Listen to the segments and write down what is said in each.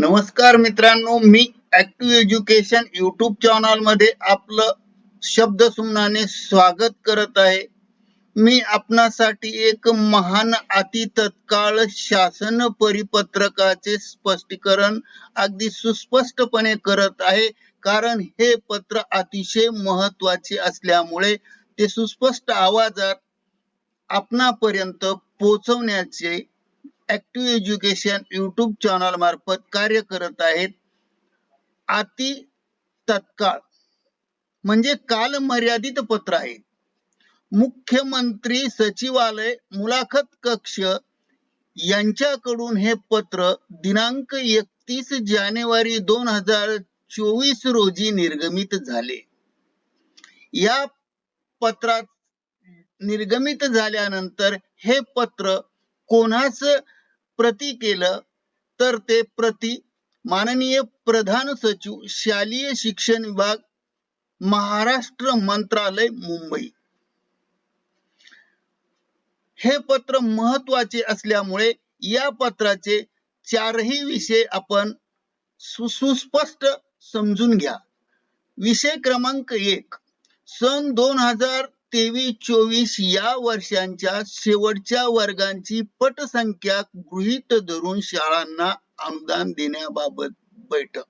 नमस्कार मित्रांनो मी ऍक्टिव्ह एज्युकेशन युट्यूब चॅनलमध्ये आपलं शब्द सुमनाने स्वागत करत आहे. मी आपणासाठी एक महान अति तत्काळ शासन परिपत्रकाचे स्पष्टीकरण अगदी सुस्पष्टपणे करत आहे. कारण हे पत्र अतिशय महत्त्वाचे असल्यामुळे ते सुस्पष्ट आवाजात आपणापर्यंत पोहोचवण्याचे ऍक्टिव्ह एज्युकेशन युट्यूब चॅनल मार्फत कार्य करत आहेत. अति तत्काळ म्हणजे काल मर्यादित पत्र आहे. मुख्यमंत्री सचिवालय मुलाखत कक्ष यांच्याकडून हे पत्र दिनांक एकतीस जानेवारी दोन हजार चोवीस रोजी निर्गमित झाले. या पत्रात निर्गमित झाल्यानंतर हे पत्र कोणाचं प्रती केलं तर ते प्रती माननीय प्रधान सचिव शालेय शिक्षण विभाग महाराष्ट्र मंत्रालय मुंबई. हे पत्र महत्त्वाचे असल्यामुळे या पत्राचे चारही विषय आपण सु- सुस्पष्ट समजून घ्या. विषय क्रमांक एक सन दोन हजार तेवीस चोवीस या वर्षांच्या शेवटच्या वर्गांची पटसंख्या गृहीत धरून शाळांना अनुदान देण्याबाबत बैठक.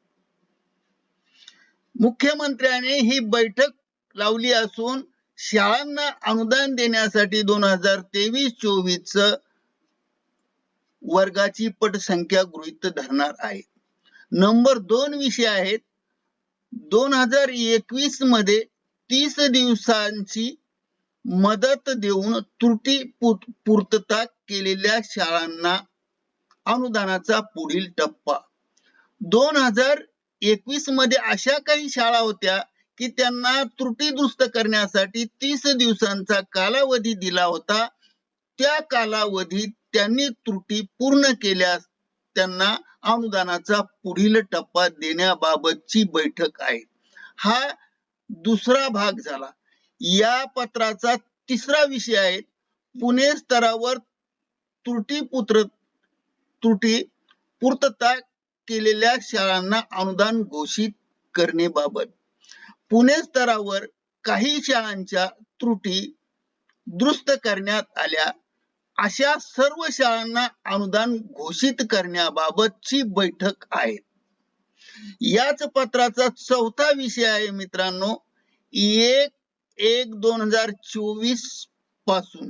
मुख्यमंत्र्याने ही बैठक लावली असून शाळांना अनुदान देण्यासाठी दोन हजार तेवीस चोवीस वर्गाची पटसंख्या गृहीत धरणार आहे. नंबर दोन विषय आहेत. दोन हजार एकवीसमध्ये तीस दिवसांची मदत देऊन त्रुटी पूर्तता केलेल्या शाळांना अनुदानाचा पुढील टप्पा. दोन हजार एकवीसमध्ये अशा काही शाळा होत्या की त्यांना त्रुटी दुरुस्त करण्यासाठी तीस दिवसांचा कालावधी दिला होता. त्या कालावधीत त्यांनी त्रुटी पूर्ण केल्यास त्यांना अनुदानाचा पुढील टप्पा देण्याबाबतची बैठक आहे. हा दुसरा भाग झाला. या पत्राचा तिसरा विषय आहे. पुणे स्तरावर त्रुटी पुत्र त्रुटी पूर्तता केलेल्या शाळांना अनुदान घोषित करणेबाबत पुणे स्तरावर काही शाळांच्या त्रुटी दुरुस्त करण्यात आल्या. अशा सर्व शाळांना अनुदान घोषित करण्याबाबतची बैठक आहे. याच पत्राचा चौथा विषय आहे मित्रांनो. एक एक दोन हजार चोवीसपासून.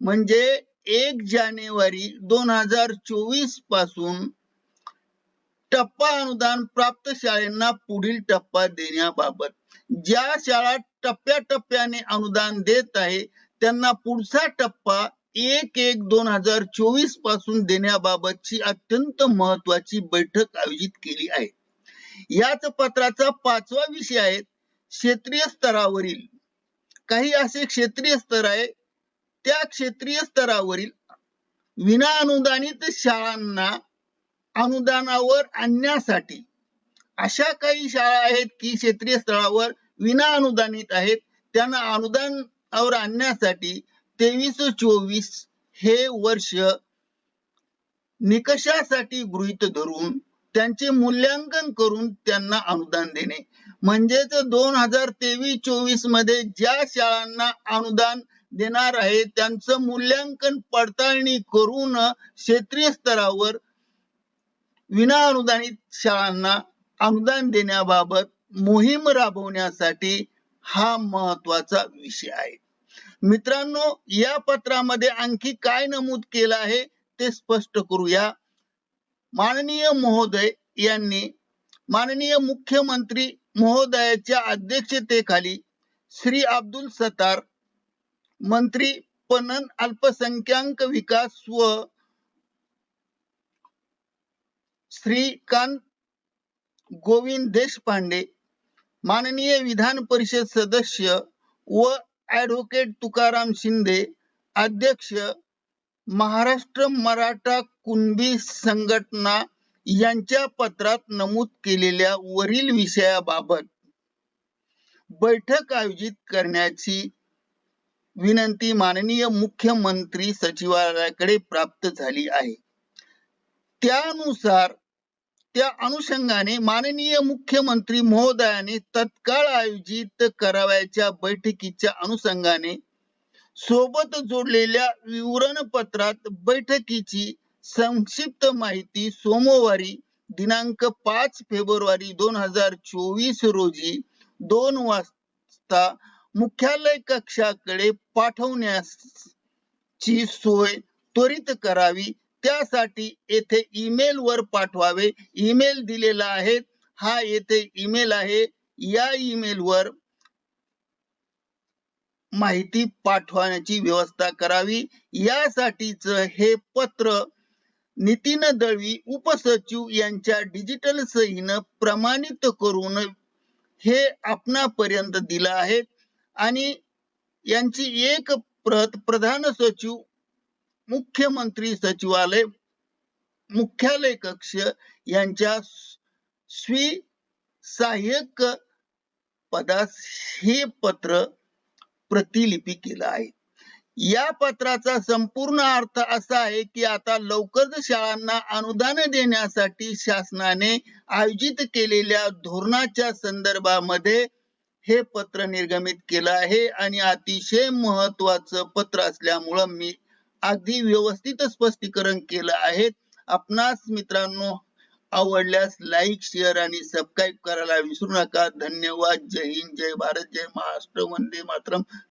म्हणजे एक जानेवारी दोन हजार चोवीसपासून टप्पा अनुदान प्राप्त शाळांना पुढील टप्पा देण्याबाबत. ज्या शाळा टप्प्याटप्प्याने अनुदान देत आहे त्यांना पुढचा टप्पा एक एक दोन हजार चोवीसपासून देण्याबाबतची अत्यंत महत्वाची बैठक आयोजित केली आहे. याच पत्राचा पाचवा विषय आहे क्षेत्रीय स्तरावरील काही असे क्षेत्रीय स्तर आहे त्या क्षेत्रीय स्तरावरील विना अनुदानित शाळांना अनुदानावर आणण्यासाठी अशा काही शाळा आहेत की क्षेत्रीय स्तरावर विना अनुदानित आहेत त्यांना अनुदानावर आणण्यासाठी तेवीस चोवीस हे वर्ष निकषासाठी गृहीत धरून त्यांचे मूल्यांकन करून त्यांना अनुदान देणे. म्हणजेच दोन हजार तेवीस चोवीसमध्ये ज्या शाळांना अनुदान देणार आहे त्यांचं मूल्यांकन पडताळणी करून क्षेत्रीय स्तरावर विना अनुदानित शाळांना अनुदान देण्याबाबत मोहीम राबवण्यासाठी हा महत्त्वाचा विषय आहे. मित्रांनो या पत्रामध्ये आणखी काय नमूद केलं आहे ते स्पष्ट करूया. माननीय महोदय यांनी माननीय मुख्यमंत्री महोदयाच्या अध्यक्षतेखाली श्री अब्दुल सतार मंत्री पणन अल्पसंख्याक विकास व श्रीकांत गोविंद देशपांडे माननीय विधान परिषद सदस्य व ऍडव्होकेट तुकाराम शिंदे अध्यक्ष महाराष्ट्र मराठा कुणबी संघटना यांच्या पत्रात नमूद केलेल्या वरील विषयाबाबत बैठक आयोजित करण्याची विनंती माननीय मुख्यमंत्री सचिवालयाकडे प्राप्त झाली आहे. त्यानुसार त्या अनुषंगाने माननीय मुख्यमंत्री महोदयाने तत्काळ आयोजित करावयाच्या बैठकीच्या अनुषंगाने सोबत जोडलेल्या विवरणपत्रात बैठकीची संक्षिप्त माहिती सोमवारी दिनांक पाच फेब्रुवारी दोन हजार चोवीस रोजी दोन वाजता मुख्यालय कक्षाकडे पाठवण्याची सोय त्वरित करावी. त्यासाठी येथे ईमेल वर पाठवावे. ईमेल दिलेला आहे. हा येथे ईमेल आहे. या ईमेल वर माहिती पाठवण्याची व्यवस्था करावी. यासाठीच हे पत्र नितीन दळवी उपसचिव यांच्या डिजिटल सहीनं प्रमाणित करून हे आपणापर्यंत दिलं आहे. आणि यांची एक प्रत प्रधान सचिव मुख्यमंत्री सचिवालय मुख्यालय कक्ष यांच्या स्वी सहाय्यक पदास हे पत्र प्रतिलिपी केलं आहे. या पत्राचा संपूर्ण अर्थ असा आहे की आता लवकरच शाळांना अनुदान देण्यासाठी शासनाने आयोजित केलेल्या धोरणाच्या संदर्भामध्ये हे पत्र निर्गमित केलं आहे आणि अतिशय महत्वाचं पत्र असल्यामुळं मी अगदी व्यवस्थित स्पष्टीकरण केलं आहे. आपणास मित्रांनो आवडल्यास लाईक शेअर आणि सबस्क्राईब करायला विसरू नका. धन्यवाद. जय हिंद. जय भारत. जय महाराष्ट्र. वंदे मातरम.